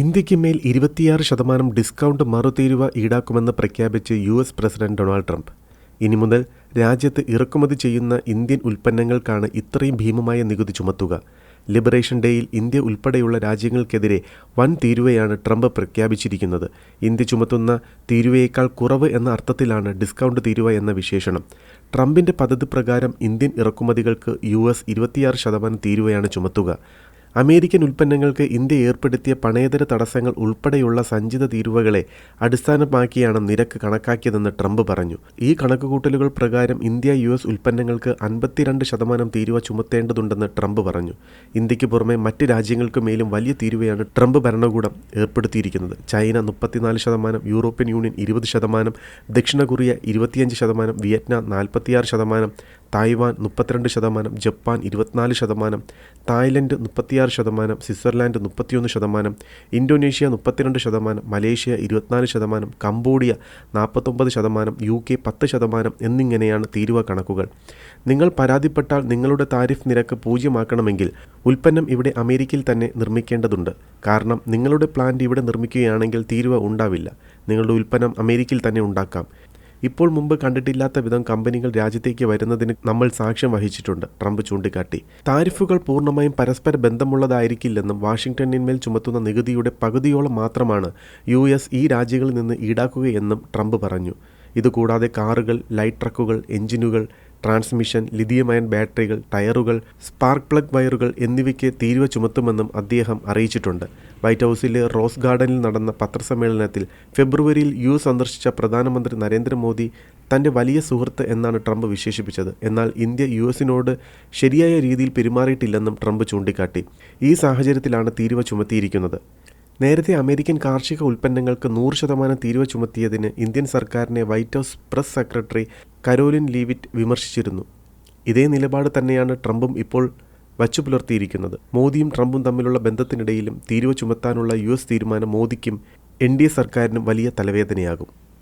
ഇന്ത്യയ്ക്ക് മേൽ ഇരുപത്തിയാറ് ശതമാനം ഡിസ്കൗണ്ട് മറുതീരുവ ഈടാക്കുമെന്ന് പ്രഖ്യാപിച്ച് U S president Donald Trump. ഇനി മുതൽ രാജ്യത്ത് ഇറക്കുമതി ചെയ്യുന്ന ഇന്ത്യൻ ഉൽപ്പന്നങ്ങൾക്കാണ് ഇത്രയും ഭീമമായ നികുതി ചുമത്തുക. ലിബറേഷൻ ഡേയിൽ ഇന്ത്യ ഉൾപ്പെടെയുള്ള രാജ്യങ്ങൾക്കെതിരെ വൻ തീരുവയാണ് ട്രംപ് പ്രഖ്യാപിച്ചിരിക്കുന്നത്. ഇന്ത്യ ചുമത്തുന്ന തീരുവയേക്കാൾ കുറവ് എന്ന അർത്ഥത്തിലാണ് ഡിസ്കൗണ്ട് തീരുവ എന്ന വിശേഷണം. ട്രംപിന്റെ പദ്ധതി പ്രകാരം ഇന്ത്യൻ ഇറക്കുമതികൾക്ക് യു എസ് ഇരുപത്തിയാറ് ശതമാനം തീരുവയാണ് ചുമത്തുക. അമേരിക്കൻ ഉൽപ്പന്നങ്ങൾക്ക് ഇന്ത്യ ഏർപ്പെടുത്തിയ പണേതര തടസ്സങ്ങൾ ഉൾപ്പെടെയുള്ള സഞ്ചിത തീരുവകളെ അടിസ്ഥാനമാക്കിയാണ് നിരക്ക് കണക്കാക്കിയതെന്ന് ട്രംപ് പറഞ്ഞു. ഈ കണക്കുകൂട്ടലുകൾ പ്രകാരം ഇന്ത്യ യു എസ് ഉൽപ്പന്നങ്ങൾക്ക് അൻപത്തിരണ്ട് ശതമാനം തീരുവ ചുമത്തേണ്ടതുണ്ടെന്ന് ട്രംപ് പറഞ്ഞു. ഇന്ത്യയ്ക്ക് പുറമെ മറ്റ് രാജ്യങ്ങൾക്ക് മേലും വലിയ തീരുവയാണ് ട്രംപ് ഭരണകൂടം ഏർപ്പെടുത്തിയിരിക്കുന്നത്. ചൈന മുപ്പത്തിനാല് ശതമാനം യൂറോപ്യൻ യൂണിയൻ ഇരുപത് ശതമാനം ദക്ഷിണ കൊറിയ ഇരുപത്തിയഞ്ച് ശതമാനം വിയറ്റ്നാം നാൽപ്പത്തിയാറ് ശതമാനം തായ്വാൻ മുപ്പത്തിരണ്ട് ശതമാനം ജപ്പാൻ ഇരുപത്തിനാല് ശതമാനം തായ്ലൻഡ് മുപ്പത്തിയാറ് ശതമാനം സ്വിറ്റ്സർലാൻഡ് മുപ്പത്തിയൊന്ന് ശതമാനം ഇന്തോനേഷ്യ മുപ്പത്തിരണ്ട് ശതമാനം മലേഷ്യ ഇരുപത്തിനാല് ശതമാനം കംബോഡിയ നാൽപ്പത്തൊമ്പത് ശതമാനം യു കെ പത്ത് ശതമാനം എന്നിങ്ങനെയാണ് തീരുവ കണക്കുകൾ. നിങ്ങൾ പരാതിപ്പെട്ടാൽ നിങ്ങളുടെ താരിഫ് നിരക്ക് പൂജ്യമാക്കണമെങ്കിൽ ഉൽപ്പന്നം ഇവിടെ അമേരിക്കയിൽ തന്നെ നിർമ്മിക്കേണ്ടതുണ്ട്. കാരണം നിങ്ങളുടെ പ്ലാന്റ് ഇവിടെ നിർമ്മിക്കുകയാണെങ്കിൽ തീരുവ ഉണ്ടാവില്ല. നിങ്ങളുടെ ഉൽപ്പന്നം അമേരിക്കയിൽ തന്നെ ഉണ്ടാക്കാം. ഇപ്പോൾ മുമ്പ് കണ്ടിട്ടില്ലാത്ത വിധം കമ്പനികൾ രാജ്യത്തേക്ക് വരുന്നതിന് നമ്മൾ സാക്ഷ്യം വഹിച്ചിട്ടുണ്ട് ട്രംപ് ചൂണ്ടിക്കാട്ടി. താരിഫുകൾ പൂർണമായും പരസ്പര ബന്ധമുള്ളതായിരിക്കില്ലെന്നും വാഷിംഗ്ടണിന്മേൽ ചുമത്തുന്ന നികുതിയുടെ പകുതിയോളം മാത്രമാണ് യു ഈ രാജ്യങ്ങളിൽ നിന്ന് ഈടാക്കുകയെന്നും ട്രംപ് പറഞ്ഞു. ഇതുകൂടാതെ കാറുകൾ ലൈറ്റ് ട്രക്കുകൾ എഞ്ചിനുകൾ ട്രാൻസ്മിഷൻ ലിഥിയം അയൺ ബാറ്ററികൾ ടയറുകൾ സ്പാർക്ക് പ്ലഗ് വയറുകൾ എന്നിവയ്ക്ക് തീരുവ ചുമത്തുമെന്നും അദ്ദേഹം അറിയിച്ചിട്ടുണ്ട്. വൈറ്റ് ഹൗസിലെ റോസ് ഗാർഡനിൽ നടന്ന പത്രസമ്മേളനത്തിൽ ഫെബ്രുവരിയിൽ യു സന്ദർശിച്ച പ്രധാനമന്ത്രി നരേന്ദ്രമോദി തന്റെ വലിയ സുഹൃത്ത് എന്നാണ് ട്രംപ് വിശേഷിപ്പിച്ചത്. എന്നാൽ ഇന്ത്യ യു എസിനോട് ശരിയായ രീതിയിൽ പെരുമാറിയിട്ടില്ലെന്നും ട്രംപ് ചൂണ്ടിക്കാട്ടി. ഈ സാഹചര്യത്തിലാണ് തീരുവ ചുമത്തിയിരിക്കുന്നത്. നേരത്തെ അമേരിക്കൻ കാർഷിക ഉൽപ്പന്നങ്ങൾക്ക് നൂറ് ശതമാനം തീരുവ ചുമത്തിയതിന് ഇന്ത്യൻ സർക്കാരിനെ White House press secretary Karoline Leavitt വിമർശിച്ചിരുന്നു. ഇതേ നിലപാട് തന്നെയാണ് ട്രംപും ഇപ്പോൾ വച്ചു പുലർത്തിയിരിക്കുന്നത് മോദിയും ട്രംപും തമ്മിലുള്ള ബന്ധത്തിനിടയിലും തീരുവ ചുമത്താനുള്ള യു എസ് തീരുമാനം മോദിക്കും എൻ ഡി എ സർക്കാരിനും വലിയ തലവേദനയാകും.